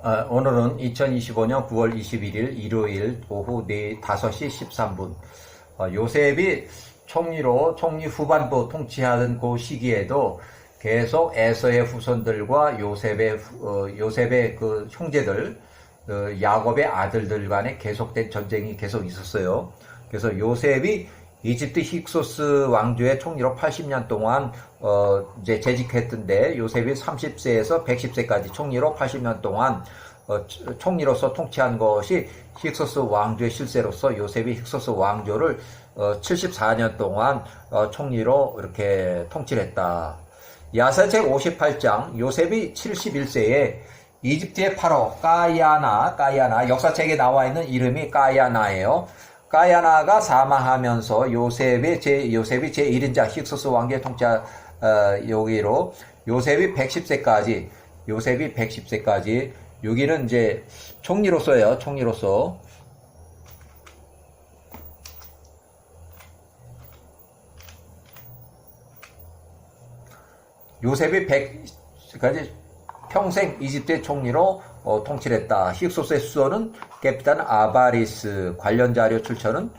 아, 오늘은 2025년 9월 21일 일요일 오후 4, 5시 13분. 어, 요셉이 총리로 총리 후반부 통치하던 그 시기에도 계속 에서의 후손들과 요셉의 후- 어, 요셉의 그 형제들 어, 야곱의 아들들 간에 계속된 전쟁이 계속 있었어요. 그래서 요셉이 이집트 힉소스 왕조의 총리로 80년 동안 어 이제 재직했던데 요셉이 30세에서 110세까지 총리로 80년 동안 어, 총리로서 통치한 것이 힉소스 왕조의 실세로서 요셉이 힉소스 왕조를 어, 74년 동안 어, 총리로 이렇게 통치를 했다. 야사책 58장 요셉이 71세에 이집트의 파로 까야나 까야나 역사책에 나와 있는 이름이 까야나예요. 까야나가 사망하면서 요셉의 제 요셉이 제 1인자 힉소스 왕조의 통치자 어, 여기로 요셉이 110세까지 요셉이 110세까지 여기는 이제 총리로서예요. 총리로서 요셉이 100까지 평생 이집트의 총리로 어, 통치를 했다. 힉소스의 수서는 캐피탄 아바리스 관련 자료 출처는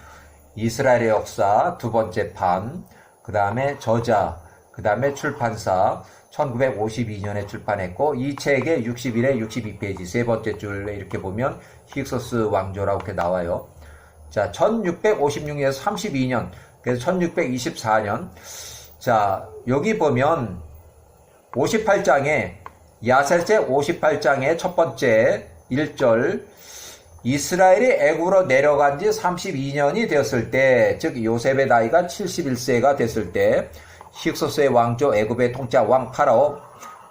이스라엘의 역사 두 번째 판, 그 다음에 저자, 그 다음에 출판사 1952년에 출판했고 이 책의 61에 62페이지 세 번째 줄에 이렇게 보면 힉소스 왕조라고 이렇게 나와요. 자, 1656년에서 32년, 그래서 1624년. 자, 여기 보면 58장에 야셀제 58장의 첫 번째 1절 이스라엘이 애굽으로 내려간 지 32년이 되었을 때, 즉 요셉의 나이가 71세가 됐을 때 힉소스의 왕조 애굽의 통치자 왕 파라오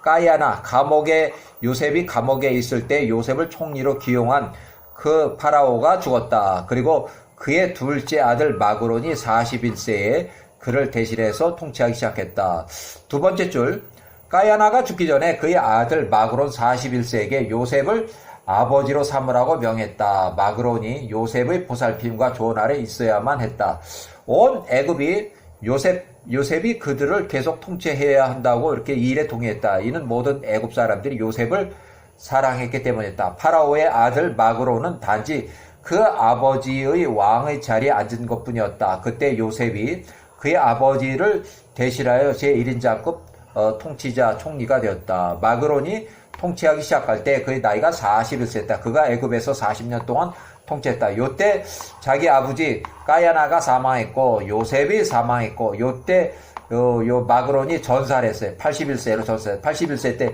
까야나 감옥에 요셉이 감옥에 있을 때 요셉을 총리로 기용한 그 파라오가 죽었다. 그리고 그의 둘째 아들 마그론이 41세에 그를 대신해서 통치하기 시작했다. 두 번째 줄 까야나가 죽기 전에 그의 아들 마그론 41세에게 요셉을 아버지로 삼으라고 명했다. 마그론이 요셉의 보살핌과 조언 아래 있어야만 했다. 온 애굽이 요셉 요셉이 그들을 계속 통치해야 한다고 이렇게 이 일에 동의했다. 이는 모든 애굽 사람들이 요셉을 사랑했기 때문이었다. 파라오의 아들 마그로는 단지 그 아버지의 왕의 자리에 앉은 것뿐이었다. 그때 요셉이 그의 아버지를 대신하여 제1인자급 어, 통치자 총리가 되었다. 마그론이 통치하기 시작할 때 그의 나이가 41세였다. 그가 애굽에서 40년 동안 통치했다. 요때 자기 아버지 까야나가 사망했고 요셉이 사망했고 요때 요, 요 마그론이 전사를 했어요. 81세로 전사. 81세 때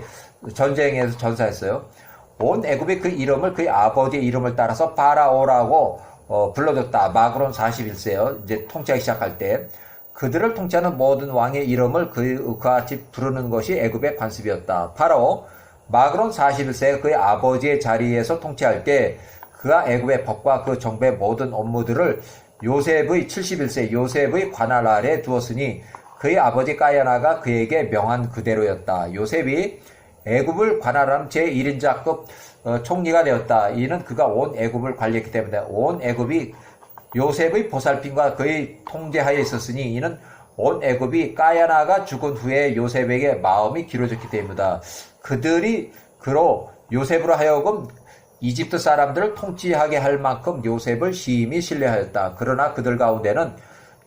전쟁에서 전사했어요. 온 애굽이 그 이름을 그의 아버지의 이름을 따라서 파라오라고 어, 불러줬다. 마그론 41세요. 이제 통치하기 시작할 때 그들을 통치하는 모든 왕의 이름을 그, 그같이 부르는 것이 애굽의 관습이었다. 파라오 마그론 41세 그의 아버지의 자리에서 통치할 때 그가 애굽의 법과 그 정부의 모든 업무들을 요셉의 71세 요셉의 관할 아래 두었으니 그의 아버지 까야나가 그에게 명한 그대로였다. 요셉이 애굽을 관할하는 제1인자급 어, 총리가 되었다. 이는 그가 온 애굽을 관리했기 때문에 온 애굽이 요셉의 보살핌과 그의 통제하에 있었으니 이는 온 애굽이 까야나가 죽은 후에 요셉에게 마음이 길어졌기 때문이다. 그들이 그로 요셉으로 하여금 이집트 사람들을 통치하게 할 만큼 요셉을 심히 신뢰하였다. 그러나 그들 가운데는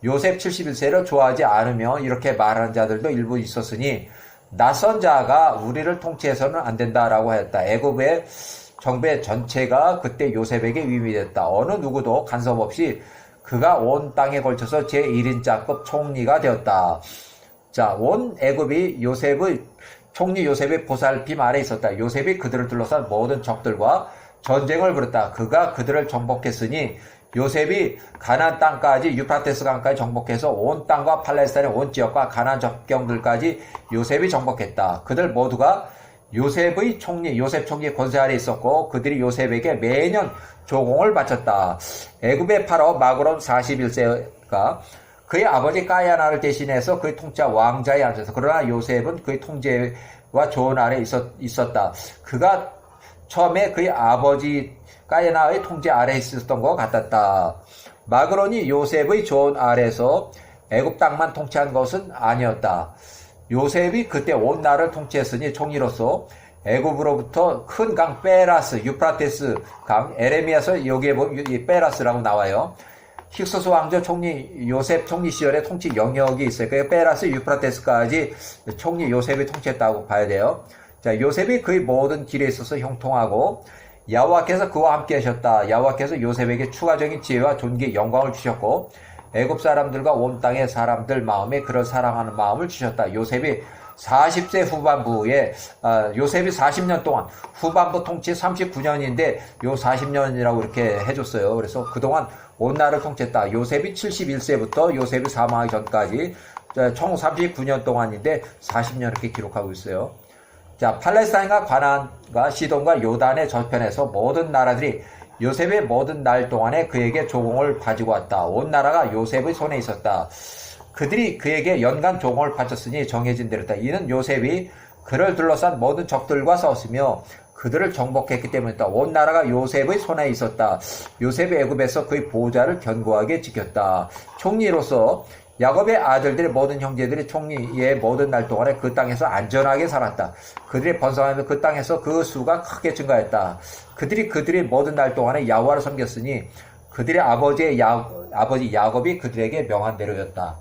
요셉 71세를 좋아하지 않으며 이렇게 말하는 자들도 일부 있었으니 낯선 자가 우리를 통치해서는 안 된다라고 하였다. 애굽의 정배 전체가 그때 요셉에게 위임됐다. 어느 누구도 간섭 없이 그가 온 땅에 걸쳐서 제1인자급 총리가 되었다. 자, 온 애굽이 요셉의 총리 요셉의 보살핌 아래 있었다. 요셉이 그들을 둘러싼 모든 적들과 전쟁을 벌였다. 그가 그들을 정복했으니 요셉이 가나안 땅까지 유프라테스 강까지 정복해서 온 땅과 팔레스타인의 온 지역과 가나안 접경들까지 요셉이 정복했다. 그들 모두가 요셉의 총리, 요셉 총리 권세 아래 있었고 그들이 요셉에게 매년 조공을 바쳤다. 애굽의 파로 마그론 41세가 그의 아버지 까야나를 대신해서 그의 통치자 왕자에 앉아서 그러나 요셉은 그의 통제와 조언 아래 있었, 있었다. 그가 처음에 그의 아버지 까야나의 통제 아래 있었던 것 같았다. 마그론이 요셉의 조언 아래서 애굽 땅만 통치한 것은 아니었다. 요셉이 그때 온 나라를 통치했으니 총리로서 애굽으로부터 큰 강 빼라스, 유프라테스 강, 에레미야서 여기에 뭐, 이 빼라스라고 나와요. 힉소스 왕조 총리 요셉 총리 시절에 통치 영역이 있어요. 그 빼라스 유프라테스까지 총리 요셉이 통치했다고 봐야 돼요. 자, 요셉이 그의 모든 길에 있어서 형통하고 야와께서 그와 함께 하셨다. 야와께서 요셉에게 추가적인 지혜와 존귀, 영광을 주셨고 애굽 사람들과 온 땅의 사람들 마음에 그를 사랑하는 마음을 주셨다. 요셉이 40세 후반부에 아, 요셉이 40년 동안 후반부 통치 39년인데 요 40년이라고 이렇게 해줬어요. 그래서 그동안 온 나라를 통치했다. 요셉이 71세부터 요셉이 사망하기 전까지 총 39년 동안인데 40년 이렇게 기록하고 있어요. 자, 팔레스타인과 가나안과 시돈과 요단의 저편에서 모든 나라들이 요셉의 모든 날 동안에 그에게 조공을 가지고 왔다. 온 나라가 요셉의 손에 있었다. 그들이 그에게 연간 조공을 바쳤으니 정해진 대로다. 이는 요셉이 그를 둘러싼 모든 적들과 싸웠으며 그들을 정복했기 때문이다. 온 나라가 요셉의 손에 있었다. 요셉이 애굽에서 그의 보호자를 견고하게 지켰다. 총리로서 야곱의 아들들의 모든 형제들이 총리의 모든 날 동안에 그 땅에서 안전하게 살았다. 그들이 번성하며 그 땅에서 그 수가 크게 증가했다. 그들이 그들의 모든 날 동안에 야호와를 섬겼으니 그들의 아버지의 야, 아버지 야곱이 그들에게 명한 대로였다.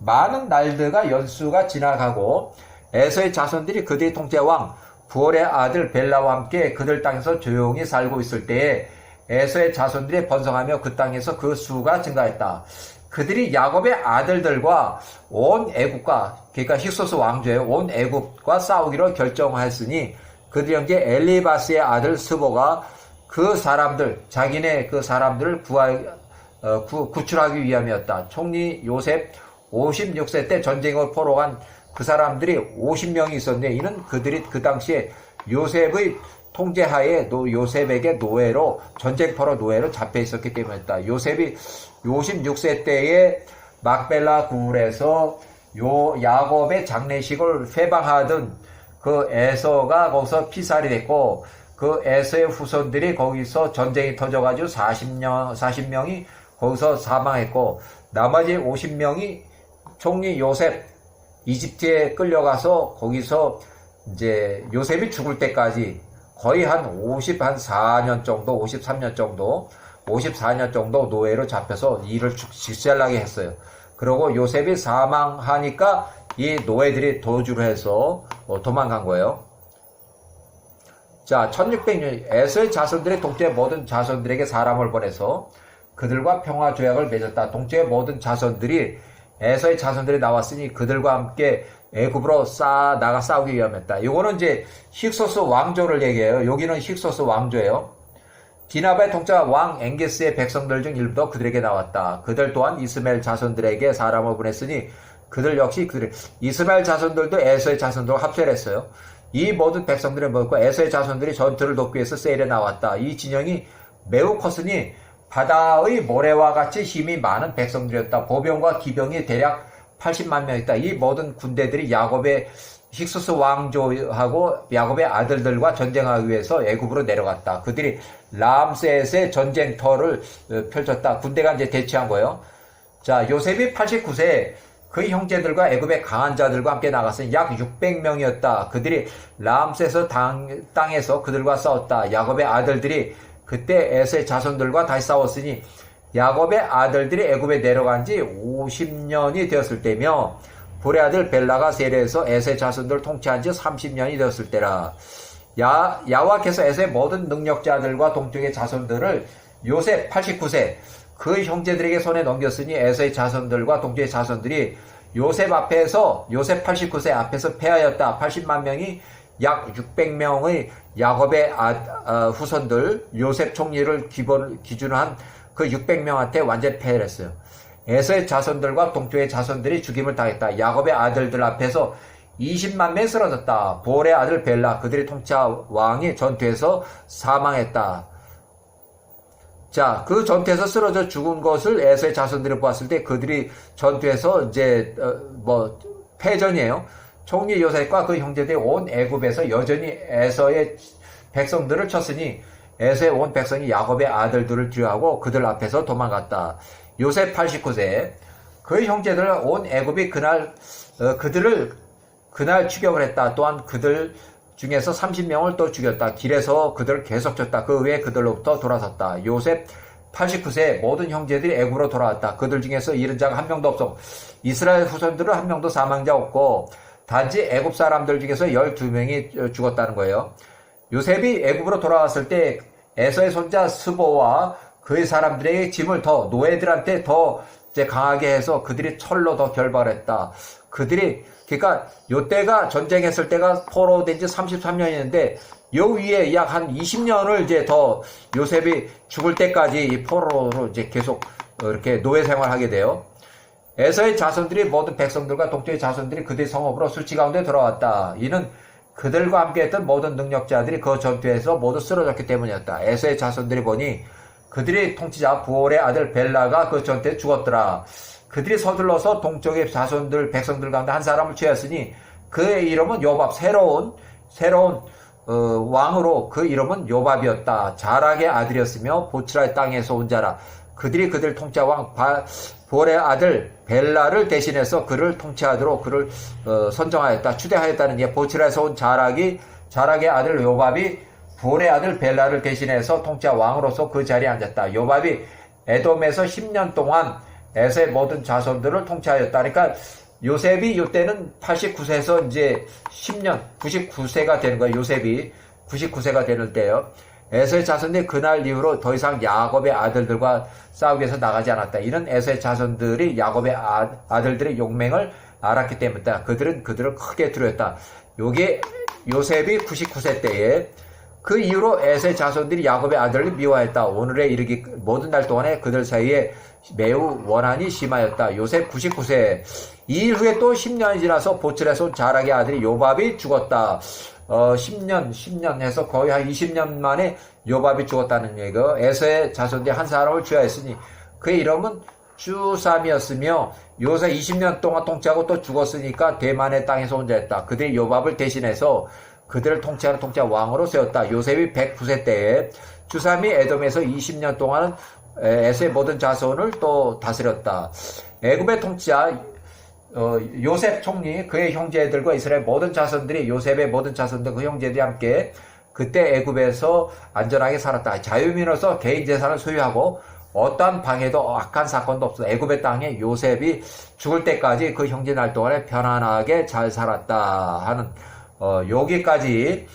많은 날들과 연수가 지나가고 에서의 자손들이 그들의 통제 왕 부월의 아들 벨라와 함께 그들 땅에서 조용히 살고 있을 때에 에서의 자손들이 번성하며 그 땅에서 그 수가 증가했다. 그들이 야곱의 아들들과 온 애국과 그러니까 힉소스 왕조의 온 애국과 싸우기로 결정하였으니 그들 형제 엘리바스의 아들 스보가 그 사람들 자기네 그 사람들을 구하 어, 구, 구출하기 위함이었다. 총리 요셉 56세 때 전쟁을 포로 간 그 사람들이 50명이 있었는데 이는 그들이 그 당시에 요셉의 통제하에 노, 요셉에게 노예로 전쟁터로 노예로 잡혀 있었기 때문이었다. 요셉이 56세 때에 막벨라 굴에서 요 야곱의 장례식을 회방하던 그 에서가 거기서 피살이 됐고 그 에서의 후손들이 거기서 전쟁이 터져가지고 40명 40명이 거기서 사망했고 나머지 50명이 총리 요셉 이집트에 끌려가서 거기서 이제 요셉이 죽을 때까지 거의 한 50, 한 4년 정도, 53년 정도, 54년 정도 노예로 잡혀서 일을 직살나게 했어요. 그리고 요셉이 사망하니까 이 노예들이 도주를 해서 어, 도망간 거예요. 자, 1600년 에서의 자손들의 동쪽의 모든 자손들에게 사람을 보내서 그들과 평화 조약을 맺었다. 동쪽의 모든 자손들이 에서의 자손들이 나왔으니 그들과 함께 애굽으로 싸 나가 싸우기 위함했다. 이거는 이제 힉소스 왕조를 얘기해요. 여기는 힉소스 왕조예요. 디나바의 통짜 왕 엥게스의 백성들 중 일부도 그들에게 나왔다. 그들 또한 이스마엘 자손들에게 사람을 보냈으니 그들 역시 그들 이스마엘 자손들도 에서의 자손들과 합세했어요. 이 모든 백성들을 먹고 에서의 자손들이 전투를 돕기 위해서 세일에 나왔다. 이 진영이 매우 컸으니 바다의 모래와 같이 힘이 많은 백성들이었다. 보병과 기병이 대략 80만 명 있다. 이 모든 군대들이 야곱의 힉소스 왕조하고 야곱의 아들들과 전쟁하기 위해서 애굽으로 내려갔다. 그들이 람셋의 전쟁터를 어, 펼쳤다. 군대가 이제 대치한 거예요. 자, 요셉이 89세 그 형제들과 애굽의 강한 자들과 함께 나갔으니 약 600명이었다. 그들이 람셋의 땅에서 그들과 싸웠다. 야곱의 아들들이 그때 에서의 자손들과 다시 싸웠으니 야곱의 아들들이 애굽에 내려간 지 50년이 되었을 때며 불의 아들 벨라가 세례해서 에서의 자손들을 통치한 지 30년이 되었을 때라. 야, 야와께서 에서의 모든 능력자들과 동쪽의 자손들을 요셉 89세 그 형제들에게 손에 넘겼으니 에서의 자손들과 동쪽의 자손들이 요셉 앞에서 요셉 89세 앞에서 패하였다. 80만 명이 약 600명의 야곱의 아, 어, 후손들 요셉 총리를 기본 기준으로 한 그 600명한테 완전 패를 했어요. 에서의 자손들과 동쪽의 자손들이 죽임을 당했다. 야곱의 아들들 앞에서 20만 명이 쓰러졌다. 볼의 아들 벨라 그들이 통치한 왕이 전투에서 사망했다. 자, 그 전투에서 쓰러져 죽은 것을 에서의 자손들이 보았을 때 그들이 전투에서 이제 어, 뭐 패전이에요. 총리 요셉과 그 형제들이 온 애굽에서 여전히 에서의 백성들을 쳤으니 에서의 온 백성이 야곱의 아들들을 뒤하고 그들 앞에서 도망갔다. 요셉 89세 그 형제들은 온 애굽이 그날 어, 그들을 그날 추격을 했다. 또한 그들 중에서 30명을 또 죽였다. 길에서 그들을 계속 쳤다. 그 외에 그들로부터 돌아섰다. 요셉 89세 모든 형제들이 애굽으로 돌아왔다. 그들 중에서 잃은 자가 한 명도 없어. 이스라엘 후손들은 한 명도 사망자 없고 단지 애굽 사람들 중에서 12명이 죽었다는 거예요. 요셉이 애굽으로 돌아왔을 때 에서의 손자 스보와 그의 사람들에게 짐을 더 노예들한테 더 이제 강하게 해서 그들이 철로 더 결발했다. 그들이 그러니까 요때가 전쟁했을 때가 포로된 지 33년이었는데 요 위에 약 한 20년을 이제 더 요셉이 죽을 때까지 이 포로로 이제 계속 이렇게 노예 생활하게 돼요. 에서의 자손들이 모든 백성들과 동쪽의 자손들이 그들의 성읍으로 술취 가운데 들어왔다. 이는 그들과 함께했던 모든 능력자들이 그 전투에서 모두 쓰러졌기 때문이었다. 에서의 자손들이 보니 그들의 통치자 부올의 아들 벨라가 그 전투에 죽었더라. 그들이 서둘러서 동쪽의 자손들 백성들 가운데 한 사람을 취하였으니 그의 이름은 요밥 새로운 새로운 어, 왕으로 그 이름은 요밥이었다. 자락의 아들이었으며 보츠라의 땅에서 온 자라. 그들이 그들 통치자 왕 바, 볼의 아들 벨라를 대신해서 그를 통치하도록 그를 어, 선정하였다. 추대하였다는 게 보츠라에서 온 자락이 자락의 아들 요밥이 볼의 아들 벨라를 대신해서 통치자 왕으로서 그 자리에 앉았다. 요밥이 에돔에서 10년 동안 에서의 모든 자손들을 통치하였다. 그러니까 요셉이 이때는 89세에서 이제 10년, 99세가 되는 거예요. 요셉이 99세가 되는 때요. 에서의 자손들이 그날 이후로 더 이상 야곱의 아들들과 싸우기 위해서 나가지 않았다. 이는 에서의 자손들이 야곱의 아, 들들의 용맹을 알았기 때문이다. 그들은 그들을 크게 두려웠다. 요게 요셉이 99세 때에 그 이후로 에서의 자손들이 야곱의 아들을 미워했다. 오늘에 이르기 모든 날 동안에 그들 사이에 매우 원한이 심하였다. 요셉 99세. 이 일 후에 또 10년이 지나서 온 자락의 아들이 요밥이 죽었다. 어, 10년, 10년 해서 거의 한 20년 만에 요밥이 죽었다는 얘기고, 에서의 자손들이 한 사람을 취하였으니, 그의 이름은 주삼이었으며, 요새 20년 동안 통치하고 또 죽었으니까 대만의 땅에서 온 자였다. 그들이 요밥을 대신해서 그들을 통치하는 통치자 왕으로 세웠다. 요셉이 109세 때에 주삼이 에돔에서 20년 동안은 에서의 모든 자손을 또 다스렸다. 애굽의 통치자 어, 요셉 총리 그의 형제들과 이스라엘 모든 자손들이 요셉의 모든 자손들 그 형제들이 함께 그때 애굽에서 안전하게 살았다. 자유민으로서 개인 재산을 소유하고 어떠한 방해도 악한 사건도 없어. 애굽의 땅에 요셉이 죽을 때까지 그 형제 날 동안에 편안하게 잘 살았다 하는 어, 여기까지